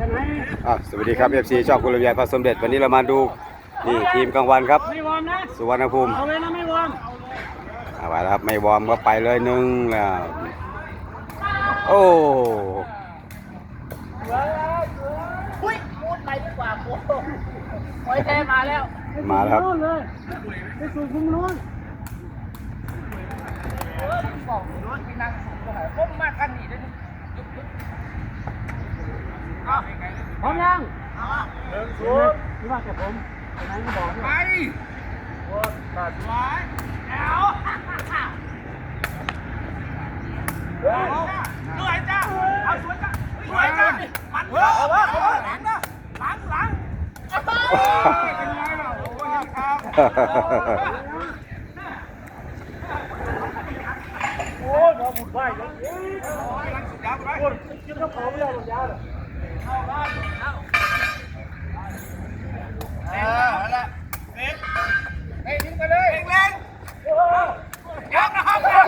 ช่ไหมอะสวัสดีครับ FC ชอบคุณลำไยพระสมเด็จวันนี้เรามาดูนี่ทีมกลางวันครับ ไม่วอร์มนะสุวรรณภูมิเอาเลยนะไม่วอร์มเอาไปแล้วครับไม่วอร์มก็ไปเลยหนึ่งแล้วโอ้อุ้ยพูดไปดีกว่าโอ้โหโอ้ยแท้มาแล้วมาแล้วครับโน่นเลยไปสู่คุมนู้นบอกรถที่นั่งสูงตรงไหนผมมาคันนี้ได้ พร้อมยังหนึ่งศูนย์นี่ว่าแต่ผมไปไหนก็บอกด้วยเหนื่อยจ้าเอาสวยจ้าสวยจ้ามันเออเออหลังนะหลังหลังเป็นไงล่ะโอ้ยครับโอ้ยหมอบุญไหวเลยลังสุดยอดไปโอ้ยคิดว่าเขาไม่ได้หรอกยาเลย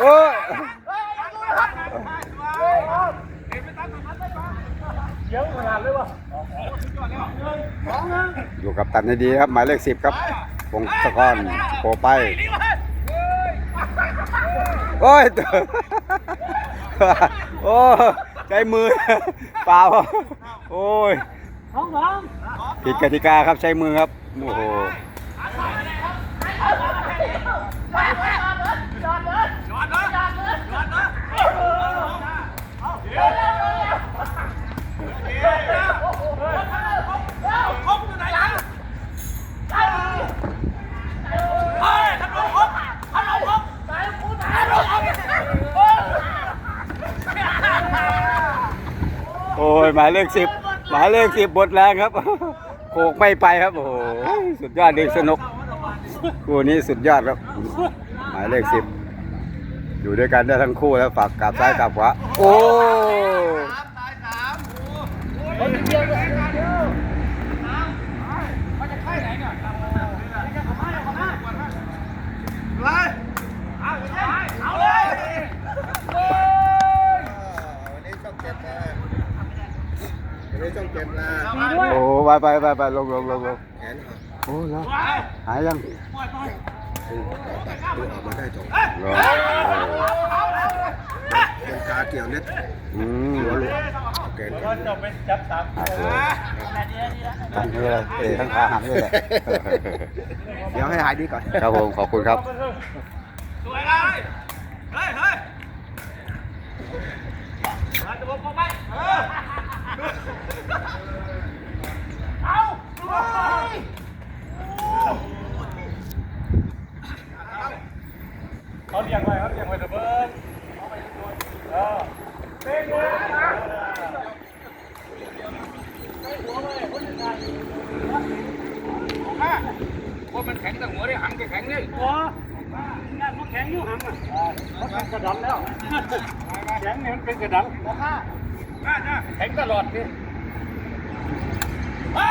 โอ้ยเสียงขนาดเลยวะสองหนึ่งอยู่กับตันให้ดีครับ หมายเลขสิบครับวงศกรโผไปโอ้ยเต๋อโอ้ใช้มือเปล่า โอ้ยสองสองผิดกติกาครับใช้มือครับ โอ้โหโอ้ยหมายเลขสิบ หมายเลขสิบบทแรงครับโขกไม่ไปครับโอ้โหสุดยอดเด็กสนุกคู่นี้สุดยอดครับ หมายเลขสิบอยู่ด้วยกันได้ทั้งคู่แล้วฝากกลับซ้ายกลับขวาโอ้ เอาเลย วันนี้ช่องเจ็ดนะวันนี้ช่องเจ็ดนะ มีด้วย โอ้ ไปไปไปไปลงลงลงลงแขนหักโอ้แล้วหายยังตัดดูออกมาได้จบเหรอเป็นขาเกี่ยวเน็ตอืมหัวหลุดแขนขาดจะไปจับสามหักเลยทั้งนี้เลยเตะทั้งขาหักเลยแหละเดี๋ยวให้หายดีก่อนครับผมขอบคุณครับสวยเลยเฮ้ยเฮ้ยมาจะบอกเข้าไปเออเอา เลยเขาเรียงไว้เขาเรียงไว้เดบิร์ดเออเป็นเลยนะว่ามันแข็งแต่หัวได้หังจะแข็งนี่หัวงานมันแข็งอยู่หังอะเขาเป็นกระดันแล้วแข็งเนี่ยมันเป็นกระดันน่าจะแข็งตลอดนี่เฮ้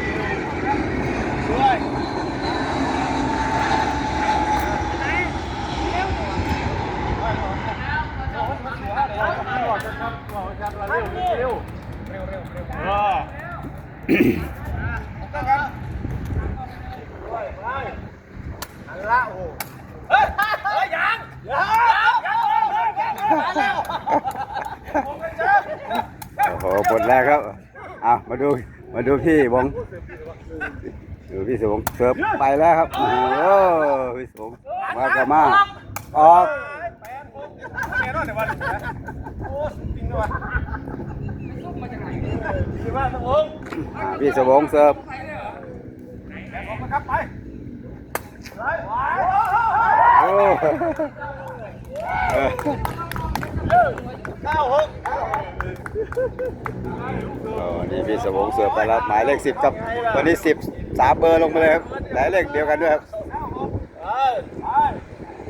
โอ้ย เฮ้ยเฮ้ยยังยังยังมาแล้ว โอ้โหบทแรกครับอะมาดู มาดูพี่วงดูพี่สงเสิร์ฟไปแล้วครับโอ้พี่สงมากระมาออกเยออ้จริงด้วยคือว่าสมออะพี่สวงเสิร์ฟโอ้ เออเก้าหกโอ้นี่พี่สวงเสิร์ฟไปแล้วหมายเลขสิบครับวันนี้สิบสามเบอร์ลงไปเลยครับหมายเลขเดียวกันด้วยครับ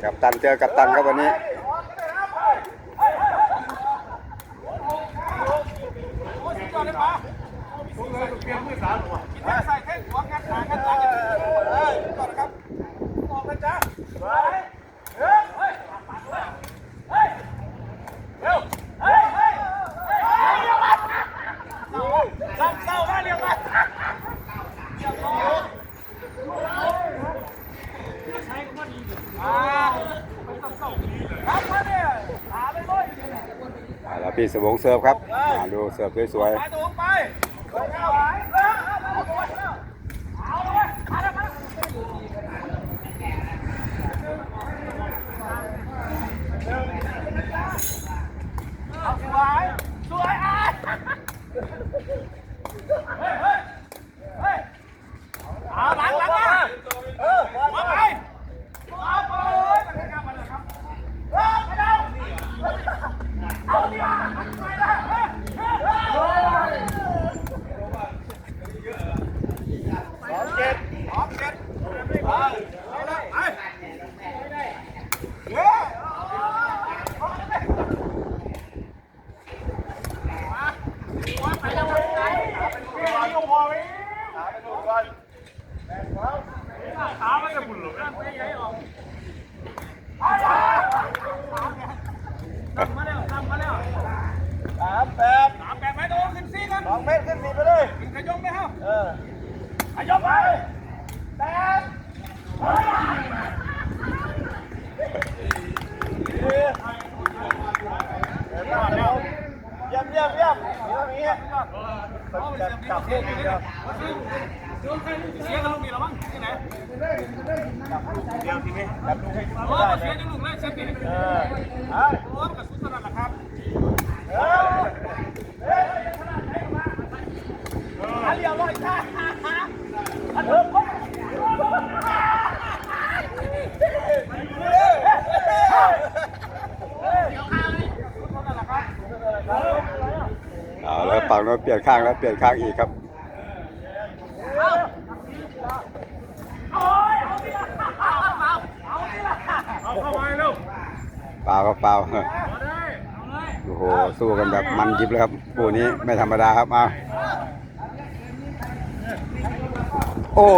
กับตันเจอกับตันครับวันนี้ใส่แข้งหัวงัดขางัดหลังเฮ้ยก่อนนะครับออกกันจ้าเฮ้ยเฮ้ยเฮ้ยเร็วเฮ้ย พี่สวงเสิร์ฟครับมาดูเสิร์ฟสวยๆปตัวไปไปเอาไว้เออเอาเลยเอาเลยมาเลยมาเลยเอาสวยสวยอะเฮ้ยเฮ้ยเฮ้ยเอาหลังหลังมาเออมาไปเอาไปเลยมาเลยครับมาเลยครับเออไปเร็วเอาดิอะไปเลยเฮ้ยเฮ้ย สองเจ็ดสองเจ็ดไปเอาเลยไปเย้ไปแล้วไปไหนเป็นคนร้ายก็พอไหมขาเป็นคนร้ายขาไม่จะบุญหรอกไม่ใหญ่ออกทำมาแล้วทำมาแล้วสามแปดสามแปดไหมโดนขึ้นสี่กันสองเมตรขึ้นสี่ไปเลยขยมไหมครับเออ ขยับไปแตะเยี่ยมเยี่ยมเยี่ยมเยี่ยม เดียวเสียกับลูกนี่หรอมั้งที่ไหนเดียวทีนี้จับลูกให้โอ้เสียกับลูกเลยเสียปีเออไอ้โอ้กับสุดสนั่นและครับเออเฮ้ยขนาดไหนมาอันเดียวร้อยจ้าอันเดิมๆเอาแล้วฝั่งโน้นเปลี่ยนข้างแล้วเปลี่ยนข้างอีกครับ เอาเข้าไปเร็ว เปล่าครับเปล่าโอ้โห สู้กันแบบมันยิบเลยครับคู่นี้ไม่ธรรมดาครับมาโอ้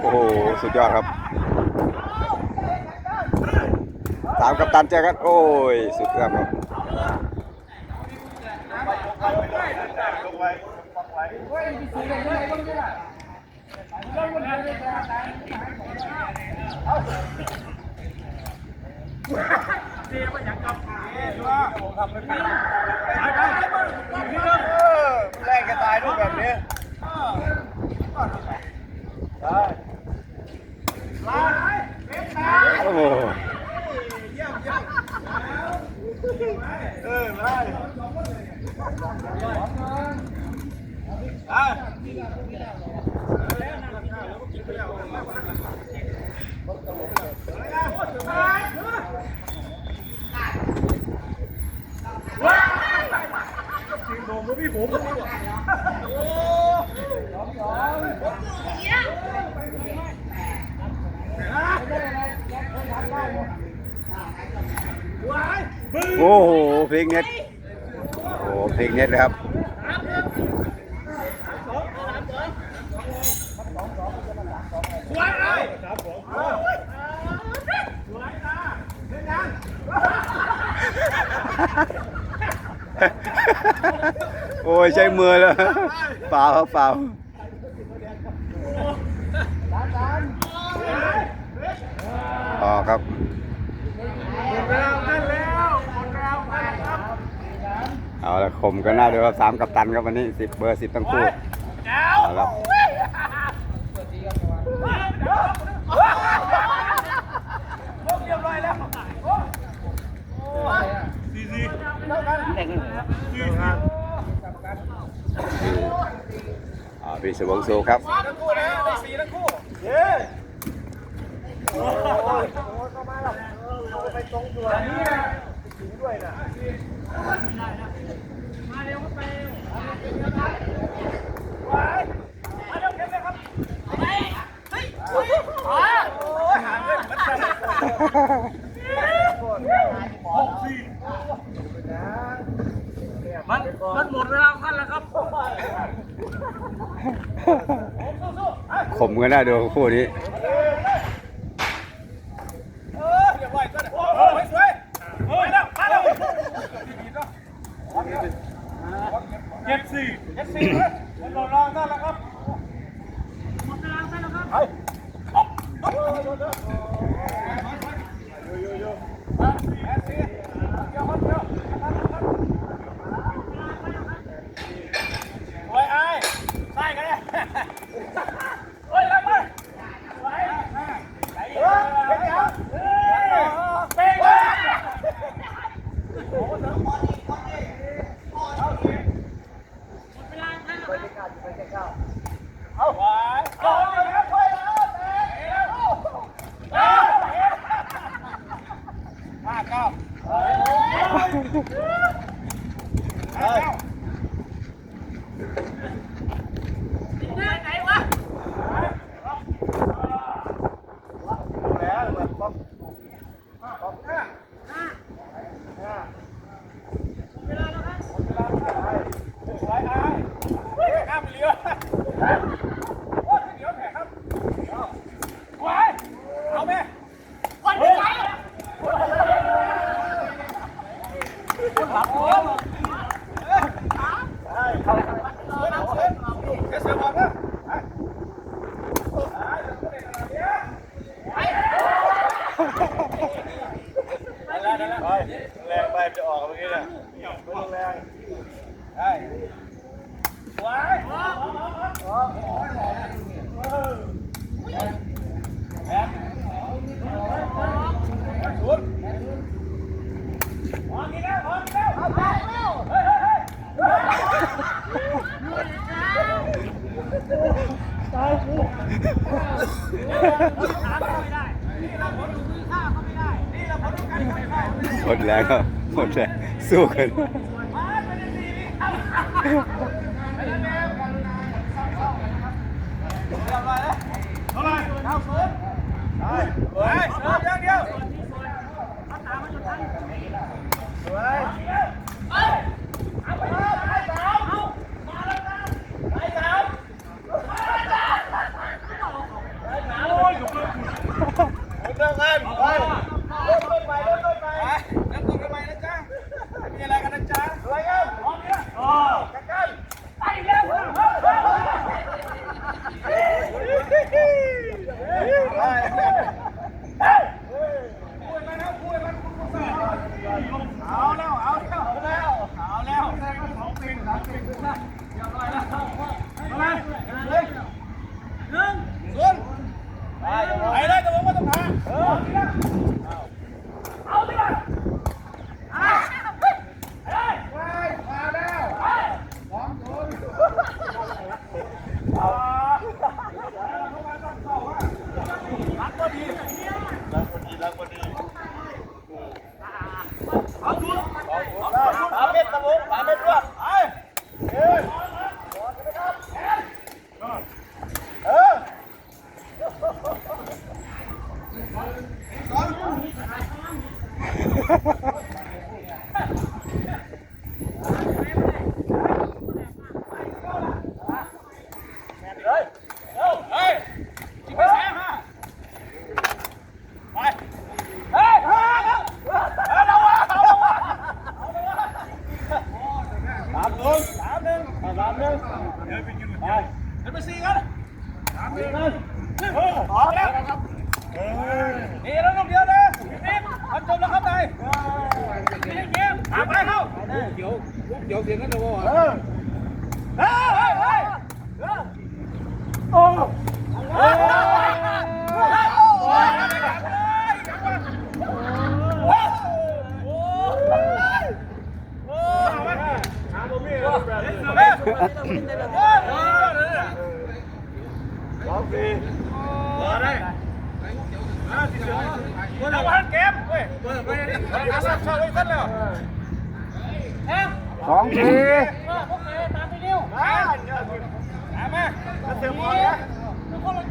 โอ้โหสุดยอดครับสามกัปตันเจอกันโอ้ยสุดยอดครับเสี ยไปอย่างกับเสียชัวร์ผมทำไม่เป็นไปไปไปพี่เลิกแรงจะตายด้วยแบบนี้โอ้โหเออได้โอ้โหพลิกเน็ต โอ้โหพลิกเน็ตเลยครับโอ้ยใช้มือแล้วเปล่าเปล่า ต่อครับ หมดแล้วนั่นแล้วหมดแล้วนั่นครับ ข่มกันหน้าดูครับสามกัปตันครับวันนี้สิบเบอร์สิบทั้งคู่เอาละลงเรียบร้อยแล้วสี่สี่เท่ากันสี่สี่อ่าพี่สวงสูครับทั้งคู่นะได้สี่ทั้งคู่เย้โอ้ยเข้ามาแล้วไปตรงตัวนี่นะด้วยนะ มาเร็วก็ไปมาเร็วเก็บเลยครับไปเฮ้ยโอ้ยหาเงินมันหกสี่มันมันหมดเวลาขั้นแล้วครับขมกันหน้าดูคู่นี้ see. Let's see. หมดแรงครับหมดแรงสู้กันเท่าไหร่เก้าศูนย์ได้เฮ้ยเริ่มอย่างเดียว Yeah.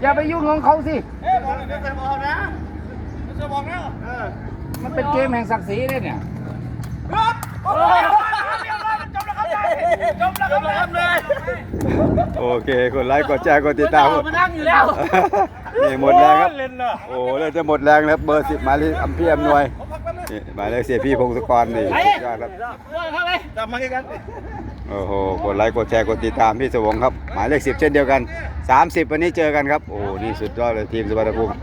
อย่าไปยุ่งของเขาสิ เอ๊ะบอลเดี๋ยวเตะบอลนะเตะบอลนะเออมันเป็นเกมแห่งศักดิ์ศรีเลยเนี่ยครับโอ้ยจบแล้วครับจบแล้วครับเลยโอเคกดไลค์กดแชร์กดติดตามมานั่งอยู่แล้วนี่หมดแรงครับเล่นน่ะโอ้เราจะหมดแรงแล้วเบอร์สิบหมายเลขอัมพี่อำนวยนี่หมายเลขเสียพี่พงศกรนี่สุดยอดครับจับมาให้กัน โอ้โหกดไลค์กดแชร์กดติดตามพี่สวงครับ หมายเลขสิบเช่นเดียวกัน 30 วันนี้เจอกันครับ โอ้นี่สุดยอดเลยทีมสุวรรณภูมิ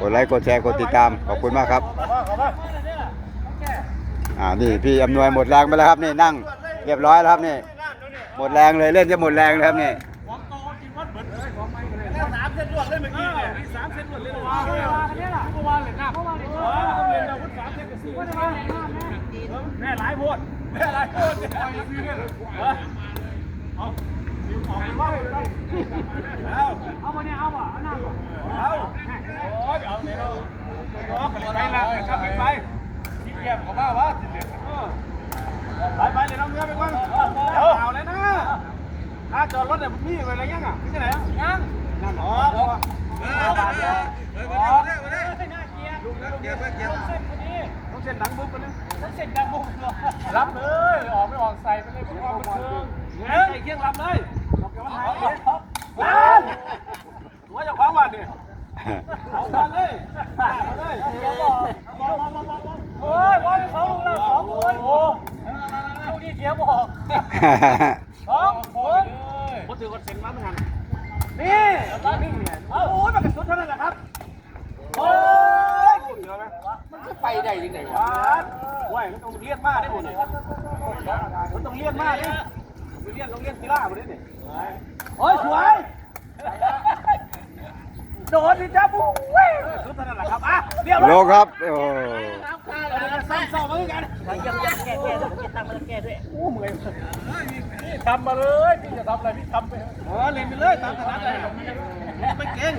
กดไลค์กดแชร์กดติดตามขอบคุณมากครับอ่านี่พี่อำนวยหมดแรงไปแล้วครับนี่นั่งเรียบร้อยแล้วครับนี่หมดแรงเลยเล่นจะหมดแรงเลยครับนี่สามเส้นรวดเลยเมื่อกี้เนี่ยสามเส้นรวดเลยว้าเนี่ยล่ะเมื่อวานเลยหน้าเมื่อวานเลยต้องเรียนเราพุทธสามเส้นกับสี่แม่หลายโพด แม่หลายโพดเอาเอาไปว่าเลยเอาเอามาเนี่ยเอาอะเอาหน้าเอาโอ้ยเอาเนี่ยเราไปละครับไปไปเยี่ยมเขาบ้าวะไปไปเลยน้องเรือไปก่อนเอาเลยนะถ้าจอดรถเนี่ยพี่ไปอะไรยังอะที่ไหนยังนั่นอ๋อต้องเส้นดังบุ๊บกันนะต้องเส้นดังบุ๊ บรับเลย ออกไม่ออกใส่ไปเลยความบันเทิงใส่เคียงรับเลยหัวจะคว้างวันเนี่ยเอาวันเลยเอาเลยโอ้ยวันสองแล้วสองคนโอ้ดูดีเทียบบอกสองคนผมถือว่าเซ็นมาเหมือนกันนี่นี่เนี่ยโอ้ยมันกระสุนเท่านั้นแหละครับโอ้ยมันจะไปได้ยังไงวะว้ยมันต้อง เลียนมากได้หมดเลยมันต้องเลียนมากดิไปเลียนโรงเรียนกีฬาหมดเลยเนี่ยโอ้ยสวย โดนดิจ้าบุ้ยสุดเท่านั้นแหละครับอะเรียบโลร้อยครับโอ้ซ้ำสองมาด้วยกันยังยังแก้แก้จะตั้งมาแก้ด้วยโอ้เมื่อยทำมาเลยพี่จะทำอะไรพี่ทำไปเออเล่นไปเลยตามถนัดเลยไม่เก่ง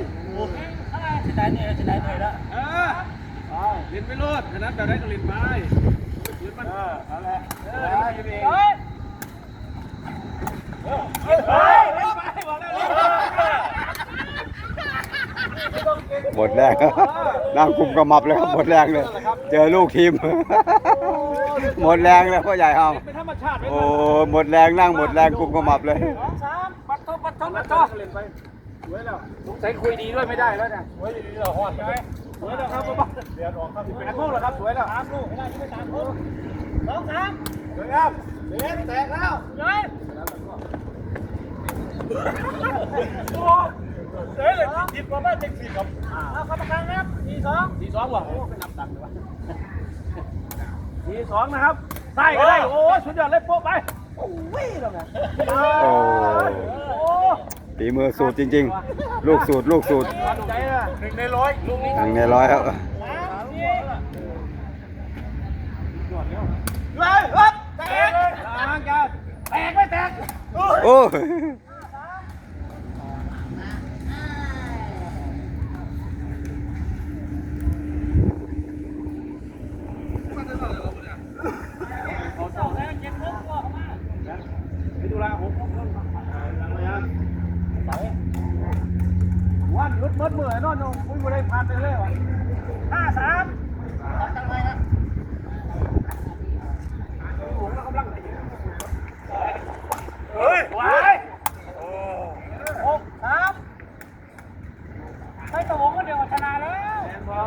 ชนะเนี่ยชนะเนี่ยแล้วเออเล่นไปโลดถนัดแบบไหนก็เล่นไป หมดแรงนั่งคุมกระมับเลยครับหมดแรงเลย เจอลูกทีม หมดแรงเลยพ่อใหญ่เฮาโอ้หมดแรงนั่งหมดแรงคุมกระมับเลยสองสามปัดโตปัดโตปัดโตเล่นไปสวยแล้วสงสัยคุยดีด้วยไม่ได้แล้วนี่ยสวยดีเราหอดใช่ไหม วยแล้วครับพ่อเดือดออกครับแปดโมงแล้วครับสวยแล้วสามลูกไม่ได้ยังไม่สามลูกสองสามสวยครับเล่นแตกแล้วเลยโอ้เฮ้ยเลยจิบประมาณเจ็ดสิบครับเอากรรมการครับสี่สองสี่สองว่ะโอ้เป็นนับตังค์เลยวะสี่สองนะครับได้ก็ได้โอ้สุดยอดเลยโป๊ะไปโอ้ยแล้วไงโอ้โอ้ ฝีมือสูตรจริง ๆ ลูกสูตรลูกสูตรใจอะหนึ่งในร้อยลูกนี้หนึ่งในร้อยครับเลยครับแตกทางกันแตกไม่แตกโอ้ย ไปดูแลผมวันยุดมดเมื่อยนอนงคุยบริพานไปเลยวะห้าสามจังไรนะเฮ้ยไหวหกสามไม่ตะวงก็เดียวชนะแล้วเห็นบ่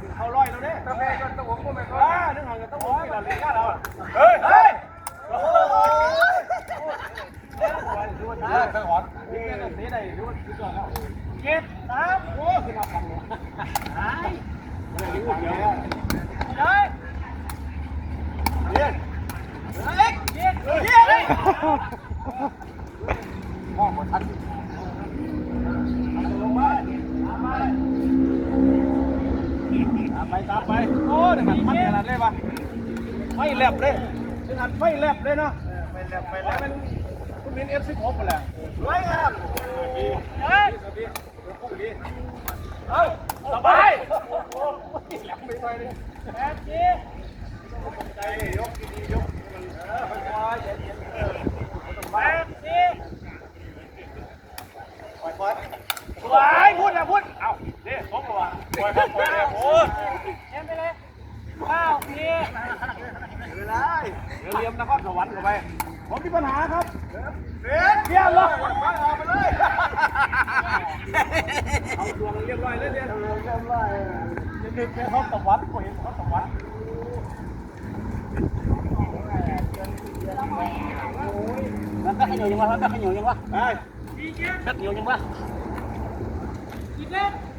ถึงเขาร้อยแล้วเนี่ยตะเพ่จนตะวงก็ไม่ก็นึกหันกันตะวงไม่ละเลี้ยงเราเฮ้ยเฮ้ยโอ้ยดูว่าจะไปหอนนี่ก็เสียได้ดูว่าคือก่อนแล้วเจ็ดสามโอ้คือมาพันเลยหายไม่ได้ยุ่งเยอะเลยเย็นเล็กเย็นเย็นมองหมดทันลงมาตามไปตามไปโอ้เดี๋ยว มันมันขนาดเลยปะไม่แลบเลยถึงอันไม่แลบเลยเนาะไม่แลบไม่แลบเป็นคุณมินเอฟซีครบไปแล้วไว้ครับเฮ้ยเอ้าสบายแหลมไม่ไปเลยแอบจีใจยกดีๆยกเออค่อยๆเย็นๆแอบจีปล่อยปล่อยสวยพูดนะพูด เอ้าเดี๋ยวสองตัวปล่อยครับปล่อยเลยพูดเอ็มไปเลย ข้าวพี่เวลาเดี๋ยวเรียมนครสวรรค์กันไป ผมมีปัญหาครับเรียนเรียนเลยออกไปเลย เอาดวงเรียบร้อยเลยเรียนเรียบร้อยจะดึกไปเขาสวรรค์ก็เห็นเขาสวรรค์มันก็ขยันยังวะมันก็ขยันยังวะไอ้ก็ขยันยังวะกินเล่นตัน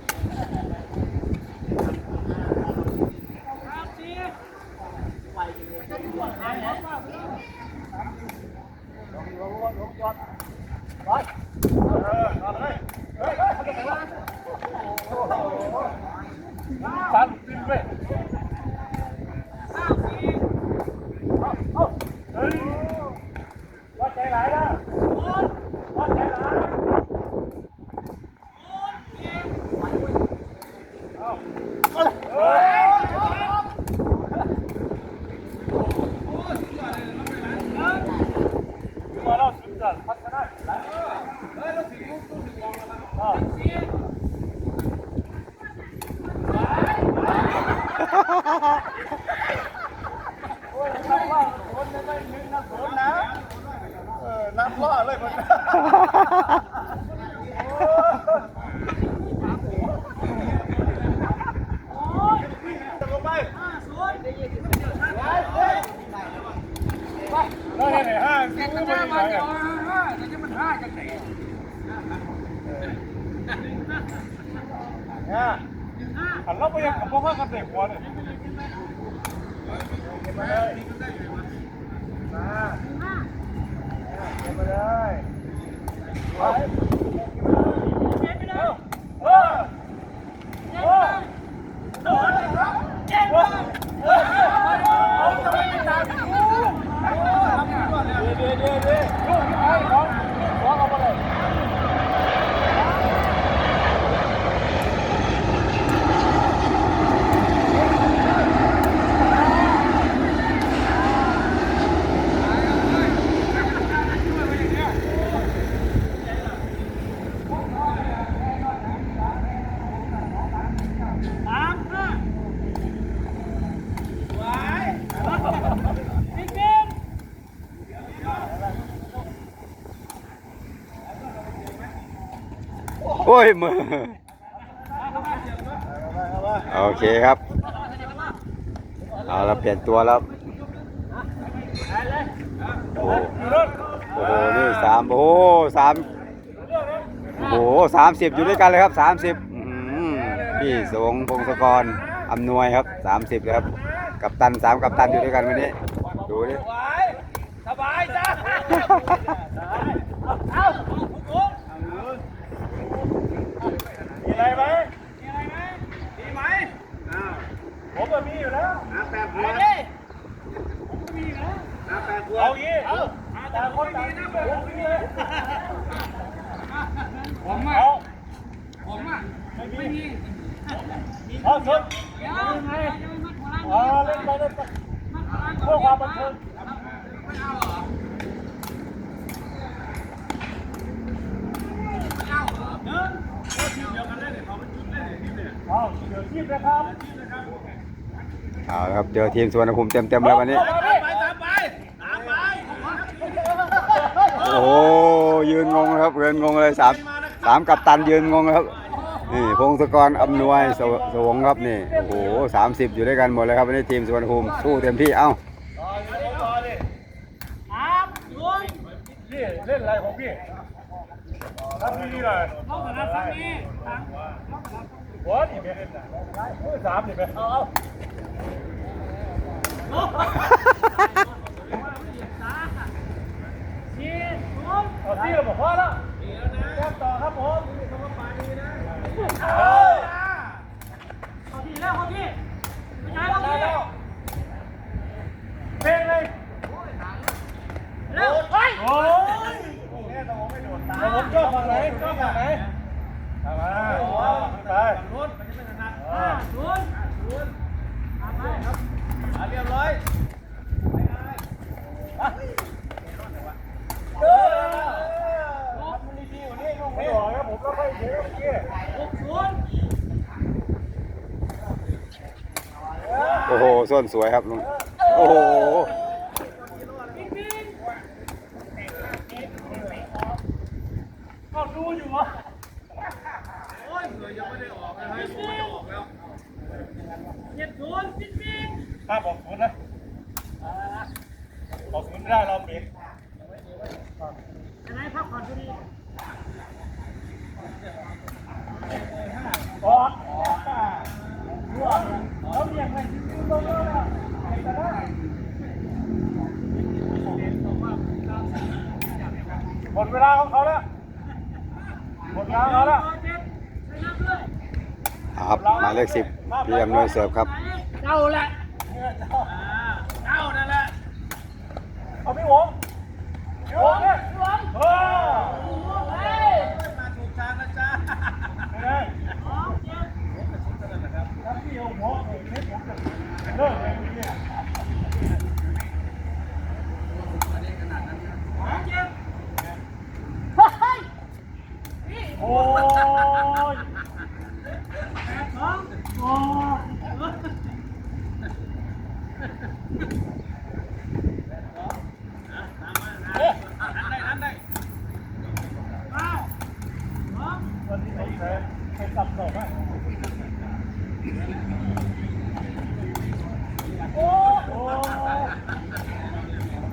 อ้ยมือโอเคครับ เอาละเปลี่ยนตัวแล้ว โอ้โหโอ้โหนี่สามโอ้โหสามโอ้โหสามสิบอยู่ด้วยกันเลยครับสามสิบพี่สงพงศกรอำนวยครับสามสิบเลยครับ กับตันสามกับตันอยู่ด้วยกันวันนี้ ดูดิ สบายจ้าเอา มีอะไรไหม มีอะไรไหมมีไหม ผมก็มีอยู่แล้ว ไปดิผมก็มีนะ เอางี้แต่คนต่างที่ผมมีเลย ผมอะ เอา ผมอะ ไม่มี ไม่มี เอาสุด เดี๋ยวไง เอาเล่นไปเล่นไปเพื่อความบันเทิง ไม่เอาเหรอไม่เอาเหรอเดินทีมเดียวกันได้เลยเขาเป็นชุดเล่นทีมเนี่ย เอาเดี๋ยวทีมนะครับ เอาละครับเจอทีมสุวรรณภูมิเต็มๆแล้ววันนี้ไปไปตามไปตามไปโอ้โหยืนงงนะครับยืนงงเลยสามสามกับตันยืนงงเลยครับ นี่พงศกรอำนวยสวสวงครับนี่โอ้โหสามสิบอยู่ด้วยกันหมดเลยครับวันนี้ทีมสุวรรณภูมิสู้เต็มที่เอ้าต่อเลยต่อเลยตามลุยพี่เล่นอะไรของพี่ทำดีๆเลยต้องสนับสนุนนี่ทางหัวนี่เป็นนะมือสามนี่เป็นเอาเอาสี่ศูนย์เอา ที่เราบอกพอแล้วแก้ต่อครับผมดีแล้วพี่ไม่ใช่เขาที่เพลงเลยเร็วเฮ้ยโอ้ยแม่ต้องไม่โดนตาผมชอบฝั่งไหนชอบฝั่งไหนมาไปห้าศูนย์ศูนย์ตาไปครับ เรียบร้อยเออมันดีๆกว่นี้ลูกไม่บอกครับผมก็ค่อยเสียเมื่อกี้หกศูนย์โอ้โหส้นสวยครับลุงโอ้โห ปิ๊งปิ๊ง ก็ดูอยู่วะ โอ้ยเผื่อยังไม่ได้ออกนะให้ผมไม่ออกแล้วเจ็ดศูนย์ปิ๊งปิ๊ง ถ้าบอกศูนย์นะบอกศูนย์ไม่ได้เราปิดจะไหนพักผ่อนที่นี่ออกเขาเรียกอะไรที่ตรงนั้นอะไอ้ตาได้หมดเวลาของเขาแล้วหมดเวลาของเขาแล้วเจ็ดใช้น้ำด้วยเอาครับหมายเลขสิบพี่อำนวยเสิร์ฟครับ เจ้าแหละเจ้านั่นแหละ เอาพี่หวงพี่หวงเนี่ย หลวง เออ เฮ้ย มาถูกทางนะจ๊ะไม่ได้ สองเจ็ด ถ้าพี่เอาหัวเองนี่ผมจะเลิกเลยเนี่ย สองเจ็ดเฮ้ยนี่ โอ้ย แปดสองโอ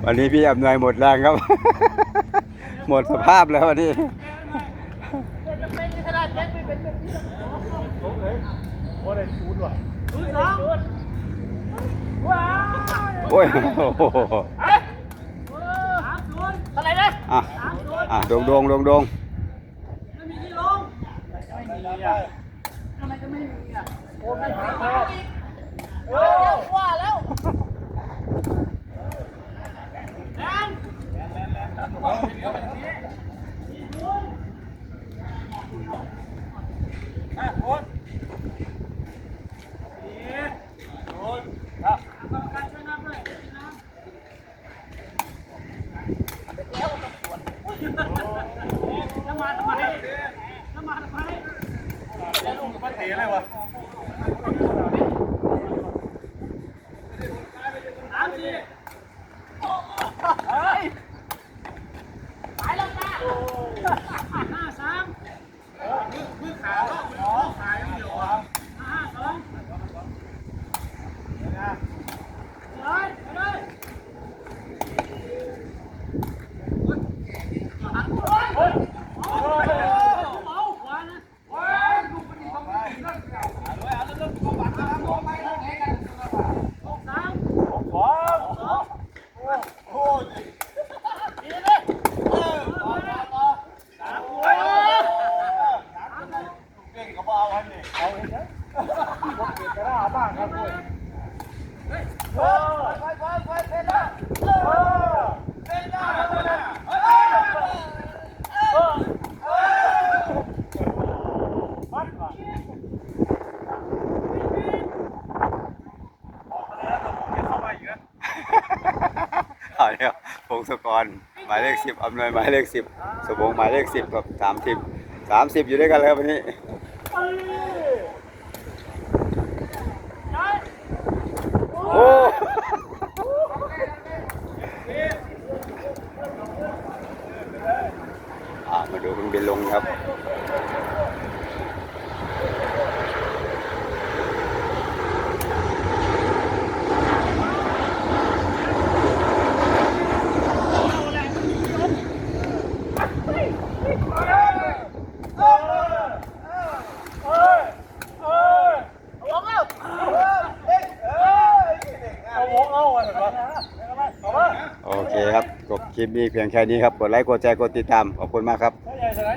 ้ วันนี้พี่อำนวยหมดแรงครับ หมดสภาพแล้ววันนี้โอ้ยอะไรนะอะสามศูนย์อะดงดงดงดงไม่มีที่ลงไม่มีอะทำไมจะไม่มีอะโอ้ไม่มีแล้วเออว่าแล้ว นน้ำมันทำไมน้ำมันทำไมมาเตะเลยวะ 坐下快าเดี๋ยวพงศกรหมายเลขสิบอำนวยหมายเลขสิบสมบงหมายเลขสิบครับสามสิบสามสิบอยู่ด้วยกันเลยครับวันนี้ โอ้อ่ามาดูเครื่องบินลงครับ เอาวงเอาอะเห็นปะเอามา โอเคครับจบค ลิปนี้เพียงแค่นี้ครับ กดไลค์ กดแชร์ กดติดตาม ขอบคุณมากครับ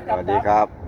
สวัสดีครับ